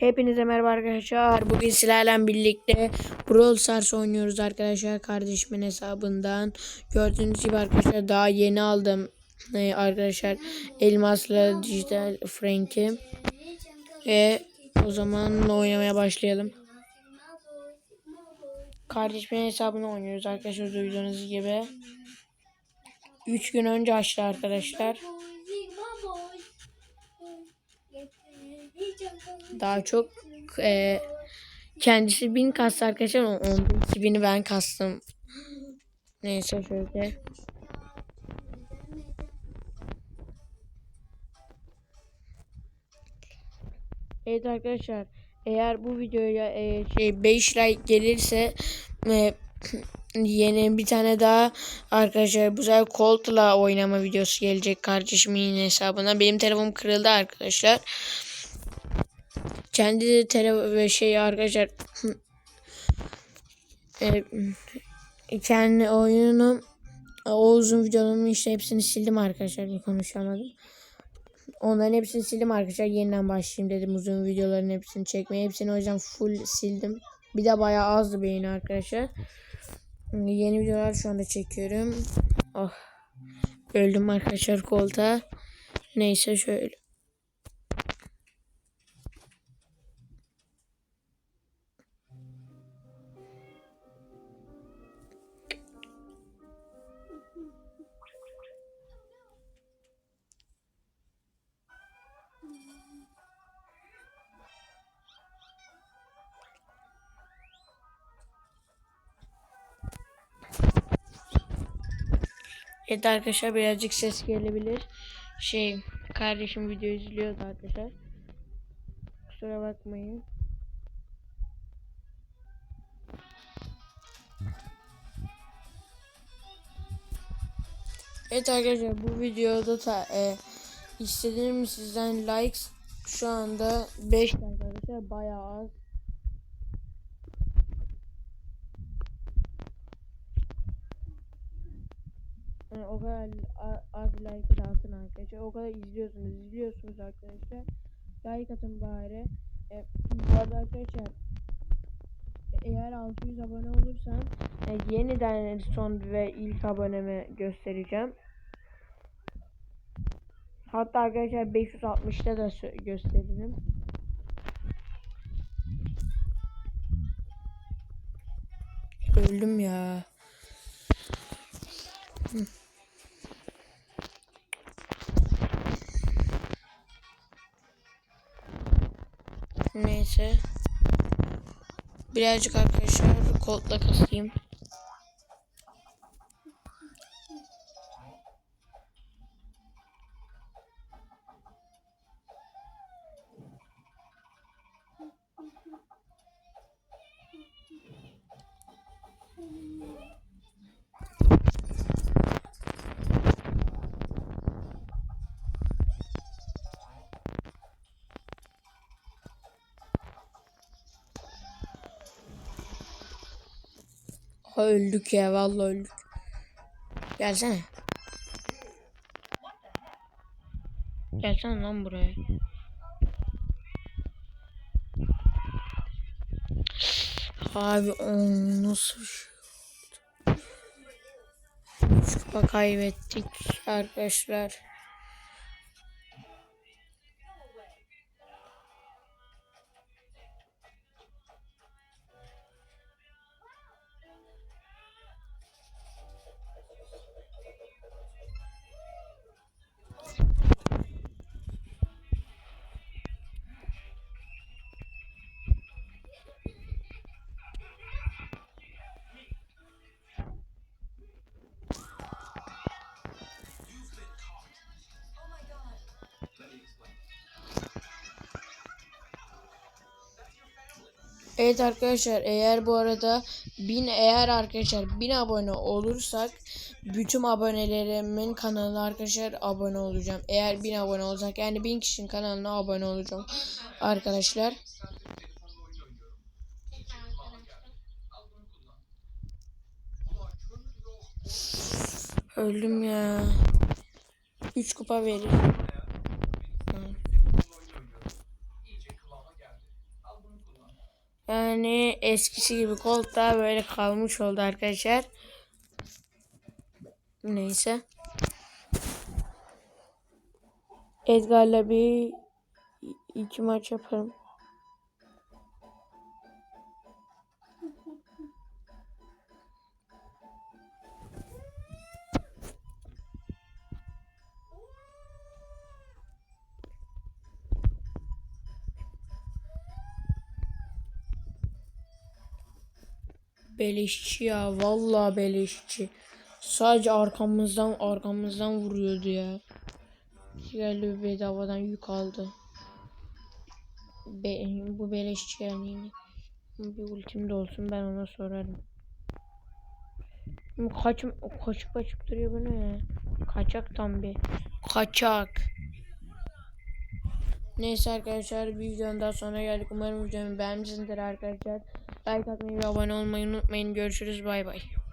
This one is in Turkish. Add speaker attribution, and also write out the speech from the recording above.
Speaker 1: Hepinize merhaba arkadaşlar. Bugün sizlerle birlikte Brawl Stars oynuyoruz arkadaşlar. Kardeşimin hesabından. Gördüğünüz gibi arkadaşlar daha yeni aldım. Ee, arkadaşlar Elmas'la Dijital Frank'i. Ve o zaman oynamaya başlayalım. Kardeşimin hesabını oynuyoruz arkadaşlar duyduğunuz gibi. 3 gün önce açtı arkadaşlar. Daha çok e, kendisi bin kastı arkadaşlar. Onun iki bini ben kastım. Neyse şöyle. Evet arkadaşlar eğer bu videoya e, şey 5 like gelirse e, yeni bir tane daha arkadaşlar bu sefer Colt'la oynama videosu gelecek kardeşimin hesabına. Benim telefonum kırıldı arkadaşlar. Kendi tele ve şey arkadaşlar e, kendi oyunum o uzun videolarımı işte hepsini sildim arkadaşlar konuşamadım. Onların hepsini sildim arkadaşlar. Yeniden başlayayım dedim uzun videoların hepsini çekmeye. Hepsini o yüzden full sildim. Bir de bayağı azdı beğeni arkadaşlar. Yeni videolar şu anda çekiyorum. Oh. Öldüm arkadaşlar kolta. Neyse şöyle. Evet arkadaşlar birazcık ses gelebilir. Şey kardeşim video izliyordu arkadaşlar. Kusura bakmayın. Evet arkadaşlar bu videoda da e, istediğim sizden likes şu anda 5 arkadaşlar bayağı az. Yani o kadar az like atın arkadaşlar. O kadar izliyorsunuz, izliyorsunuz arkadaşlar. Like atın bari. E, bu arada arkadaşlar eğer 600 abone olursam e, yeniden son ve ilk abonemi göstereceğim. Hatta arkadaşlar 560'ta da gösteririm. Öldüm ya. Neyse. Birazcık arkadaşlar koltla kasayım. Öldük ya vallahi öldük. Gelsene. Gelsene lan buraya. Abi o nasıl şey kaybettik arkadaşlar. Evet arkadaşlar eğer bu arada bin eğer arkadaşlar bin abone olursak bütün abonelerimin kanalına arkadaşlar abone olacağım. Eğer bin abone olacak yani bin kişinin kanalına abone olacağım arkadaşlar. Öldüm ya. 3 kupa verir. Yani eskisi gibi koltuğa böyle kalmış oldu arkadaşlar. Neyse. Edgar'la bir iki maç yaparım. Beleşçi ya. Vallahi beleşçi. Sadece arkamızdan arkamızdan vuruyordu ya. Geldi bedavadan yük aldı. Be bu beleşçi yani. Bir ultim de olsun ben ona sorarım. Kaç, kaçıp kaçıp duruyor bu ne ya? Kaçak tam bir. Kaçak. Neyse arkadaşlar bir videonun daha sonra geldik. Umarım videomu beğenmişsinizdir arkadaşlar. Like atmayı ve abone olmayı unutmayın. Görüşürüz bay bay.